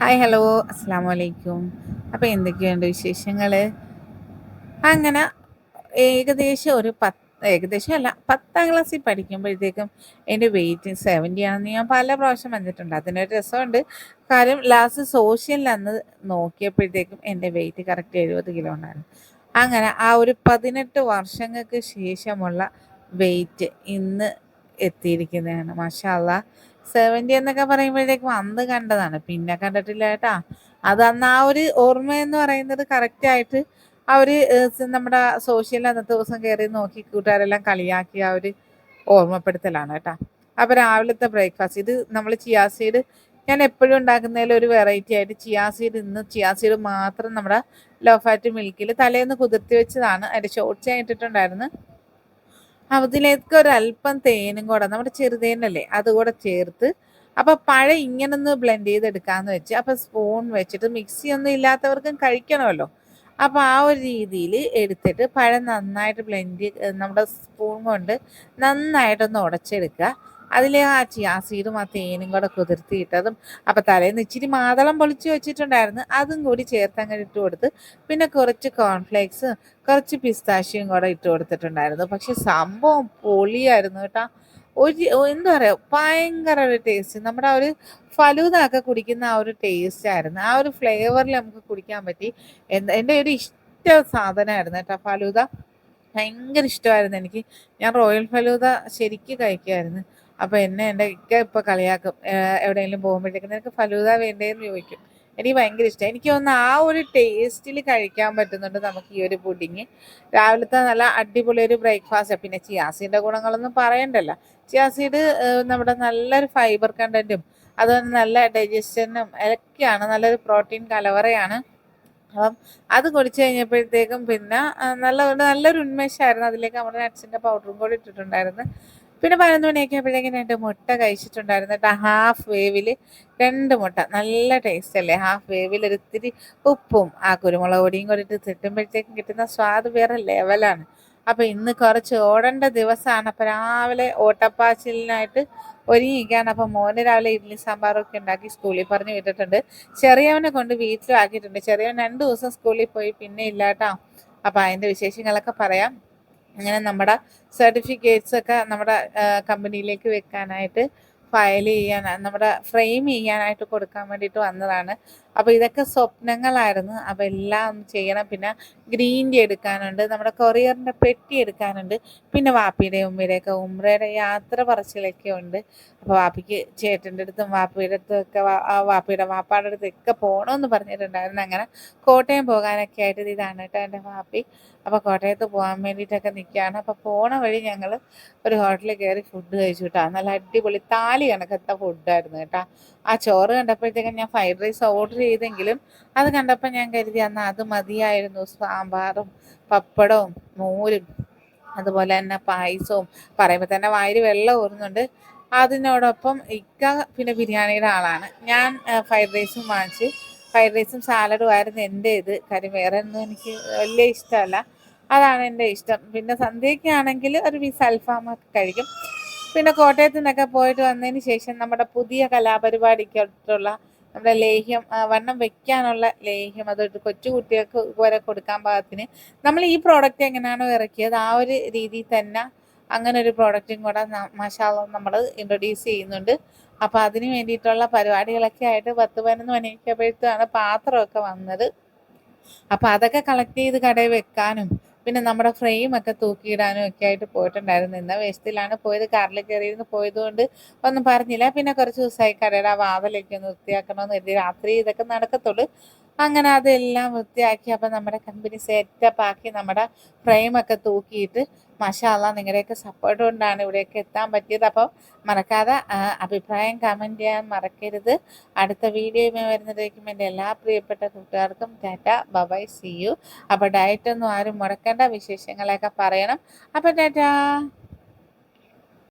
Hi hello അസ്സാം വലൈക്കും അപ്പോൾ എന്തൊക്കെയുണ്ട് വിശേഷങ്ങൾ അങ്ങനെ ഏകദേശം ഒരു പത്ത് ഏകദേശം അല്ല പത്താം ക്ലാസ്സിൽ പഠിക്കുമ്പോഴത്തേക്കും എന്റെ വെയിറ്റ് സെവന്റി ആണെന്ന് ഞാൻ പല പ്രാവശ്യം വന്നിട്ടുണ്ട്. അതിനൊരു രസമുണ്ട്. കാര്യം ലാസ്റ്റ് സോഷ്യലിൽ അന്ന് നോക്കിയപ്പോഴത്തേക്കും എന്റെ വെയിറ്റ് കറക്റ്റ് എഴുപത് കിലോ ഉണ്ടായിരുന്നു. അങ്ങനെ ആ ഒരു പതിനെട്ട് വർഷങ്ങൾക്ക് ശേഷമുള്ള വെയിറ്റ് ഇന്ന് എത്തിയിരിക്കുന്നതാണ്. മഷാല്ല സെവന്റി എന്നൊക്കെ പറയുമ്പോഴത്തേക്കും അന്ന് കണ്ടതാണ്. പിന്നെ കണ്ടിട്ടില്ല കേട്ടാ. അത് അന്ന് ആ ഒരു ഓർമ്മ എന്ന് പറയുന്നത് കറക്റ്റായിട്ട് അവർ നമ്മുടെ സോഷ്യൽ അന്നത്തെ ദിവസം കയറി നോക്കി കൂട്ടുകാരെല്ലാം കളിയാക്കി ആ ഒരു ഓർമ്മപ്പെടുത്തലാണ് കേട്ടോ. അപ്പോൾ രാവിലത്തെ ബ്രേക്ക്ഫാസ്റ്റ് ഇത് നമ്മൾ ചിയാസീഡ് ഞാൻ എപ്പോഴും ഉണ്ടാക്കുന്നതിൽ ഒരു വെറൈറ്റി ആയിട്ട് ചിയാസീഡ് ഇന്ന് ചിയാസീഡ് മാത്രം നമ്മുടെ ലോ ഫാറ്റ് മിൽക്കിൽ തലേന്ന് കുതിർത്തി വെച്ചതാണ്. അതിന്റെ ഷോർട്ട്സ് ഞാൻ ഇട്ടിട്ടുണ്ടായിരുന്നു. അതിലേക്ക് ഒരല്പം തേനും കൂടെ നമ്മുടെ ചെറുതേനല്ലേ അതുകൂടെ ചേർത്ത് അപ്പോൾ പഴം ഇങ്ങനെ ഒന്ന് ബ്ലെൻഡ് ചെയ്തെടുക്കാമെന്ന് വെച്ച് അപ്പോൾ സ്പൂൺ വെച്ചിട്ട് മിക്സി ഒന്നും ഇല്ലാത്തവർക്കും കഴിക്കണമല്ലോ. അപ്പോൾ ആ ഒരു രീതിയിൽ എടുത്തിട്ട് പഴം നന്നായിട്ട് ബ്ലെൻഡ് നമ്മുടെ സ്പൂൺ കൊണ്ട് നന്നായിട്ടൊന്ന് ഉടച്ചെടുക്കുക. അതിൽ ആ ചിയാ സീഡും ആ തേനും കൂടെ കുതിർത്തിയിട്ടതും അപ്പൊ തലേന്ന് ഇച്ചിരി മാതളം പൊളിച്ച് വെച്ചിട്ടുണ്ടായിരുന്നു. അതും കൂടി ചേർത്ത് അങ്ങനെ ഇട്ട് കൊടുത്ത് പിന്നെ കുറച്ച് കോൺഫ്ലേക്സ് കുറച്ച് പിസ്താശിയും കൂടെ ഇട്ട് കൊടുത്തിട്ടുണ്ടായിരുന്നു. പക്ഷെ സംഭവം പൊളിയായിരുന്നു കേട്ടോ. ഒരു എന്താ പറയുക ഭയങ്കര ഒരു ടേസ്റ്റ് നമ്മുടെ ആ ഒരു ഫലൂദ കുടിക്കുന്ന ആ ഒരു ടേസ്റ്റ് ആയിരുന്നു. ആ ഒരു ഫ്ലേവറിൽ നമുക്ക് കുടിക്കാൻ പറ്റി. എന്റെ ഒരു ഇഷ്ട സാധനമായിരുന്നു കേട്ടോ ഫലൂദ. ഭയങ്കര ഇഷ്ടമായിരുന്നു എനിക്ക്. ഞാൻ റോയൽ ഫലൂദ ശരിക്ക് കഴിക്കുമായിരുന്നു. അപ്പോൾ എന്നെ എന്റെ ഇക്ക ഇപ്പോൾ കളിയാക്കും. എവിടെയെങ്കിലും പോകുമ്പോഴത്തേക്കും നിനക്ക് ഫലൂത വേണ്ടേന്ന് ചോദിക്കും. എനിക്ക് ഭയങ്കര ഇഷ്ടം. എനിക്ക് തോന്നുന്നു ആ ഒരു ടേസ്റ്റിൽ കഴിക്കാൻ പറ്റുന്നുണ്ട് നമുക്ക് ഈ ഒരു പുഡിങ്. രാവിലത്തെ നല്ല അടിപൊളി ഒരു ബ്രേക്ക്ഫാസ്റ്റ്. പിന്നെ ചിയാസീന്റെ ഗുണങ്ങളൊന്നും പറയണ്ടല്ലോ. ചിയാസീഡ് നമ്മുടെ നല്ലൊരു ഫൈബർ കണ്ടന്റും അതുപോലെ നല്ല ഡൈജസ്റ്റനും ഒക്കെയാണ് നല്ലൊരു പ്രോട്ടീൻ കലവറയാണ്. അപ്പം അത് കുടിച്ചു കഴിഞ്ഞപ്പോഴത്തേക്കും പിന്നെ നല്ല നല്ലൊരു ഉന്മേഷമായിരുന്നു. അതിലേക്ക് നമ്മുടെ നട്ട്സിന്റെ പൗഡറും കൂടി ഇട്ടിട്ടുണ്ടായിരുന്നു. പിന്നെ പതിനൊന്ന് മണിയൊക്കെ ആയപ്പോഴേക്കും രണ്ട് മുട്ട കഴിച്ചിട്ടുണ്ടായിരുന്നു. കേട്ടോ ഹാഫ് വേവിൽ രണ്ട് മുട്ട. നല്ല ടേസ്റ്റ് അല്ലേ? ഹാഫ് വേവിൽ ഒരിത്തിരി ഉപ്പും ആ കുരുമുളക് പൊടിയും കൂടി ഇട്ട് തിട്ടുമ്പോഴത്തേക്കും കിട്ടുന്ന സ്വാദ് വേറെ ലെവലാണ് അപ്പോൾ ഇന്ന് കുറച്ച് ഓടേണ്ട ദിവസമാണ് അപ്പോൾ രാവിലെ ഓട്ടപ്പാച്ചിലിനായിട്ട് ഒരുങ്ങിയിരിക്കുകയാണ്. അപ്പോൾ മോന് രാവിലെ ഇഡ്ഡലി സാമ്പാറൊക്കെ ഉണ്ടാക്കി സ്കൂളിൽ പറഞ്ഞ് വിട്ടിട്ടുണ്ട്. ചെറിയവനെ കൊണ്ട് വീട്ടിലും ആക്കിയിട്ടുണ്ട് ചെറിയവൻ രണ്ട് ദിവസം സ്കൂളിൽ പോയി. പിന്നെ ഇല്ല കേട്ടോ. അപ്പോൾ അതിന്റെ വിശേഷങ്ങളൊക്കെ പറയാം. അങ്ങനെ നമ്മുടെ സർട്ടിഫിക്കറ്റ്സ് ഒക്കെ നമ്മുടെ കമ്പനിയിലേക്ക് വെക്കാനായിട്ട് ഫയൽ ചെയ്യാൻ നമ്മുടെ ഫ്രെയിം ചെയ്യാനായിട്ട് കൊടുക്കാൻ വേണ്ടിയിട്ട് വന്നതാണ്. അപ്പോൾ ഇതൊക്കെ സ്വപ്നങ്ങളായിരുന്നു. അപ്പോൾ എല്ലാം ചെയ്യണം. പിന്നെ ഗ്രീൻ ടീ എടുക്കാനുണ്ട്. നമ്മുടെ കൊറിയറിന്റെ പെട്ടി എടുക്കാനുണ്ട്. പിന്നെ വാപ്പിയുടെ ഉമ്മയുടെയൊക്കെ ഉമ്രയുടെ യാത്ര പറച്ചിലൊക്കെ ഉണ്ട്. അപ്പോൾ വാപ്പിക്ക് ചേട്ടന്റെ അടുത്തും വാപ്പിയുടെ അടുത്തൊക്കെ വാപ്പിയുടെ വാപ്പാടെ അടുത്തൊക്കെ പോകണമെന്ന് പറഞ്ഞിട്ടുണ്ടായിരുന്നു. അങ്ങനെ കോട്ടയം പോകാനൊക്കെ ആയിട്ട് ഇതാണ് കേട്ടോ എന്റെ വാപ്പി. അപ്പോൾ കോട്ടയത്ത് പോകാൻ വേണ്ടിയിട്ടൊക്കെ നിൽക്കുകയാണ് അപ്പോൾ പോണ വഴി ഞങ്ങൾ ഒരു ഹോട്ടലിൽ കയറി ഫുഡ് കഴിച്ചു കേട്ടോ നല്ല അടിപൊളി താലി കണക്കത്തെ ഫുഡായിരുന്നു കേട്ടാ. ആ ചോറ് കണ്ടപ്പോഴത്തേക്കും ഞാൻ ഫ്രൈഡ് റൈസ് ഓർഡർ ചെയ്തെങ്കിലും അത് കണ്ടപ്പോൾ ഞാൻ കരുതി അന്ന് അത് മതിയായിരുന്നു. സാമ്പാറും പപ്പടവും മോരും അതുപോലെ തന്നെ പായസവും. പറയുമ്പോൾ തന്നെ വായിൽ വെള്ളം ഊറുന്നുണ്ട്. അതിനോടൊപ്പം ഇക്ക പിന്നെ ബിരിയാണിയുടെ ആളാണ്. ഞാൻ ഫ്രൈഡ് റൈസും വാങ്ങിച്ച് ഫ്രൈഡ് റൈസും സാലഡും ആയിരുന്നു എന്റെ ഇത്. കാര്യം വേറെ ഒന്നും എനിക്ക് വലിയ ഇഷ്ടമല്ല. അതാണ് എന്റെ ഇഷ്ടം. പിന്നെ സന്ധ്യയ്ക്കാണെങ്കിൽ ഒരു പീസ് അൽഫാമൊക്കെ കഴിക്കും. പിന്നെ കോട്ടയത്തു നിന്നൊക്കെ പോയിട്ട് വന്നതിന് ശേഷം നമ്മുടെ പുതിയ കലാപരിപാടിക്കൊട്ടുള്ള നമ്മുടെ ലേഹ്യം വണ്ണം വെക്കാനുള്ള ലേഹ്യം അത് കൊച്ചുകുട്ടികൾക്ക് വരെ കൊടുക്കാൻ പാകത്തിന് നമ്മൾ ഈ പ്രോഡക്റ്റ് എങ്ങനെയാണോ ഇറക്കിയത് ആ ഒരു രീതിയിൽ തന്നെ അങ്ങനെ ഒരു പ്രോഡക്റ്റും കൂടെ മഷാല നമ്മൾ ഇൻട്രൊഡ്യൂസ് ചെയ്യുന്നുണ്ട്. അപ്പോൾ അതിന് വേണ്ടിയിട്ടുള്ള പരിപാടികളൊക്കെ ആയിട്ട് പത്ത് പതിനൊന്ന് മണിയൊക്കെ പോയിട്ടാണ് പാത്രമൊക്കെ വന്നത്. അപ്പോൾ അതൊക്കെ കളക്ട് ചെയ്ത് കടയിൽ വെക്കാനും പിന്നെ നമ്മുടെ ഫ്രെയിം ഒക്കെ തൂക്കിയിടാനും ഒക്കെ ആയിട്ട് പോയിട്ടുണ്ടായിരുന്നു. ഇന്ന വേഷത്തിലാണ് പോയത്. കാറിൽ കയറിയിരുന്ന് പോയതുകൊണ്ട് ഒന്നും പറഞ്ഞില്ല. പിന്നെ കുറച്ച് ദിവസമായി കടയുടെ ആ വാതിലൊക്കെ ഒന്ന് വൃത്തിയാക്കണമെന്ന് കരുതി രാത്രി ഇതൊക്കെ നടക്കത്തുള്ളൂ. അങ്ങനെ അതെല്ലാം വൃത്തിയാക്കി അപ്പം നമ്മുടെ കമ്പനി സെറ്റപ്പ് ആക്കി നമ്മുടെ ഫ്രെയിമൊക്കെ തൂക്കിയിട്ട് മഷാല്ല നിങ്ങളുടെയൊക്കെ സപ്പോർട്ട് കൊണ്ടാണ് ഇവിടെയൊക്കെ എത്താൻ പറ്റിയത്. അപ്പോൾ മറക്കാതെ അഭിപ്രായം കമന്റ് ചെയ്യാൻ മറക്കരുത്. അടുത്ത വീഡിയോയുമായി വരുന്നതായിരിക്കും എന്റെ എല്ലാ പ്രിയപ്പെട്ട കൂട്ടുകാർക്കും ടാറ്റ ബബൈ സി യു അപ്പോൾ ഡയറ്റൊന്നും ആരും മുടക്കേണ്ട വിശേഷങ്ങളൊക്കെ പറയണം. അപ്പോൾ ടാറ്റ!